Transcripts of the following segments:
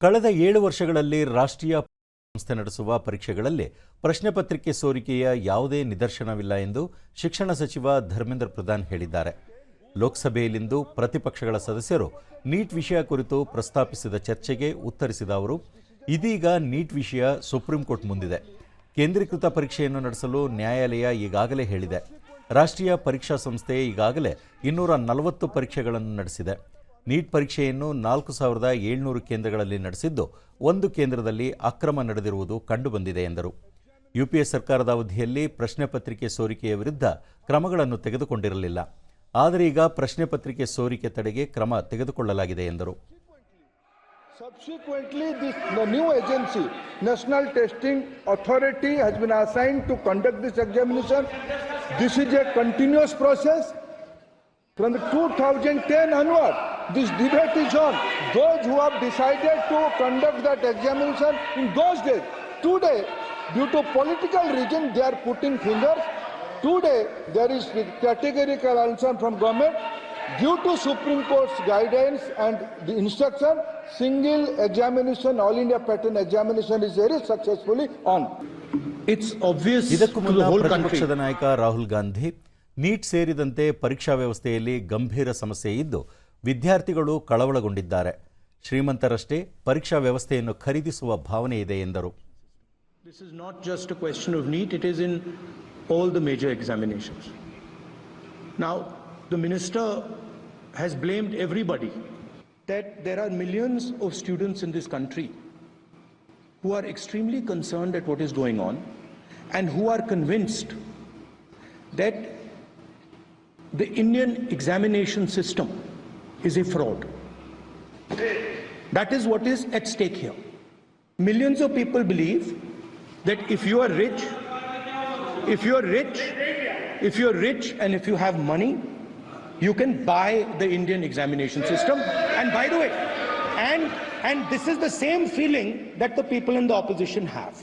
ಕಳೆದ ಏಳು ವರ್ಷಗಳಲ್ಲಿ ರಾಷ್ಟ್ರೀಯ ಸಂಸ್ಥೆ ನಡೆಸುವ ಪರೀಕ್ಷೆಗಳಲ್ಲಿ ಪ್ರಶ್ನೆ ಪತ್ರಿಕೆ ಸೋರಿಕೆಯ ಯಾವುದೇ ನಿದರ್ಶನವಿಲ್ಲ ಎಂದು ಶಿಕ್ಷಣ ಸಚಿವ ಧರ್ಮೇಂದ್ರ ಪ್ರಧಾನ್ ಹೇಳಿದ್ದಾರೆ. ಲೋಕಸಭೆಯಲ್ಲಿಂದು ಪ್ರತಿಪಕ್ಷಗಳ ಸದಸ್ಯರು ನೀಟ್ ವಿಷಯ ಕುರಿತು ಪ್ರಸ್ತಾಪಿಸಿದ ಚರ್ಚೆಗೆ ಉತ್ತರಿಸಿದ ಅವರು, ಇದೀಗ ನೀಟ್ ವಿಷಯ ಸುಪ್ರೀಂ ಕೋರ್ಟ್ ಮುಂದಿದೆ. ಕೇಂದ್ರೀಕೃತ ಪರೀಕ್ಷೆಯನ್ನು ನಡೆಸಲು ನ್ಯಾಯಾಲಯ ಈಗಾಗಲೇ ಹೇಳಿದೆ. ರಾಷ್ಟ್ರೀಯ ಪರೀಕ್ಷಾ ಸಂಸ್ಥೆ ಈಗಾಗಲೇ ಇನ್ನೂರ ನಲವತ್ತು ಪರೀಕ್ಷೆಗಳನ್ನು ನಡೆಸಿದೆ. ನೀಟ್ ಪರೀಕ್ಷೆಯನ್ನು ನಾಲ್ಕು ಸಾವಿರದ ಏಳ್ನೂರು ಕೇಂದ್ರಗಳಲ್ಲಿ ನಡೆಸಿದ್ದು ಒಂದು ಕೇಂದ್ರದಲ್ಲಿ ಅಕ್ರಮ ನಡೆದಿರುವುದು ಕಂಡುಬಂದಿದೆ ಎಂದರು ಯುಪಿಎ ಸರ್ಕಾರದ ಅವಧಿಯಲ್ಲಿ ಪ್ರಶ್ನೆ ಪತ್ರಿಕೆ ಸೋರಿಕೆಯ ವಿರುದ್ಧ ಕ್ರಮಗಳನ್ನು ತೆಗೆದುಕೊಂಡಿರಲಿಲ್ಲ ಆದರೆ ಈಗ ಪ್ರಶ್ನೆ ಪತ್ರಿಕೆ ಸೋರಿಕೆ ತಡೆಗೆ ಕ್ರಮ ತೆಗೆದುಕೊಳ್ಳಲಾಗಿದೆ ಎಂದರು Subsequently, this, the new agency, National Testing Authority, has been assigned to conduct this examination. This is a continuous process. From the 2010 onward, this debate is on. Those who have decided to conduct that examination in those days, today, due to political reason, they are putting fingers. Today, there is categorical answer from government. Due to Supreme Court's guidance and the instruction, single examination, All India pattern examination is very successfully on. It's obvious ಇದಕ್ಕೂ to ಮುನ್ನ the whole country. ಪ್ರತಿಪಕ್ಷದ ನಾಯಕ Rahul Gandhi neat ಸೇರಿದಂತೆ ಪರೀಕ್ಷಾ ವ್ಯವಸ್ಥೆಯಲ್ಲಿ ಗಂಭೀರ ಸಮಸ್ಯೆ ಇದ್ದು ವಿದ್ಯಾರ್ಥಿಗಳು ಕಳವಳಗೊಂಡಿದ್ದಾರೆ ಶ್ರೀಮಂತರಷ್ಟೇ ಪರೀಕ್ಷಾ ವ್ಯವಸ್ಥೆಯನ್ನು ಖರೀದಿಸುವ ಭಾವನೆ ಇದೆ ಎಂದರು this is not just question of NEET it it in all the major major now the minister has blamed blamed everybody that there are millions students in this country who are extremely concerned at what is going on and who are convinced that the Indian examination system is a fraud. That is what is at stake here. Millions of people believe that if you are rich, if you are rich, if you are rich and if you have money, you can buy the Indian examination system. And by the way, and and this is the same feeling that the people in the opposition have.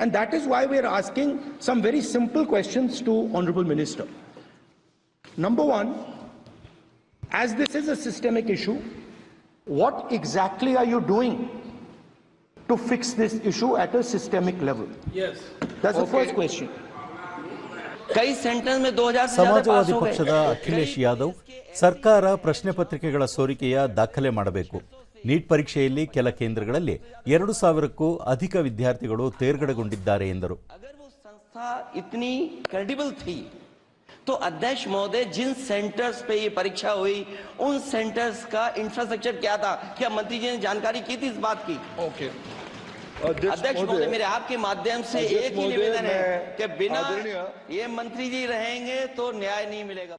And that is why we are asking some very simple questions to Honorable Minister. Number one, As this is a systemic issue, what exactly are you doing to fix this issue at a systemic level? Yes. That's okay. the first question. ಕೈ centre Samajwadi ಪಕ್ಷದ ಅಖಿಲೇಶ್ ಯಾದವ್ ಸರ್ಕಾರ ಪ್ರಶ್ನೆ ಪತ್ರಿಕೆಗಳ ಸೋರಿಕೆಯ ದಾಖಲೆ ಮಾಡಬೇಕು neat ಪರೀಕ್ಷೆಯಲ್ಲಿ ಕೆಲ ಕೇಂದ್ರಗಳಲ್ಲಿ ಎರಡು ಸಾವಿರಕ್ಕೂ ಅಧಿಕ ವಿದ್ಯಾರ್ಥಿಗಳು ತೇರ್ಗಡೆಗೊಂಡಿದ್ದಾರೆ ಎಂದರು तो अध्यक्ष महोदय जिन सेंटर्स पे ये परीक्षा हुई उन सेंटर्स का इंफ्रास्ट्रक्चर क्या था? क्या मंत्री जी ने जानकारी की थी इस बात की? Okay. अध्यक्ष महोदय मेरे आपके माध्यम से एक ही निवेदन है कि बिना ये मंत्री जी रहेंगे तो न्याय नहीं मिलेगा।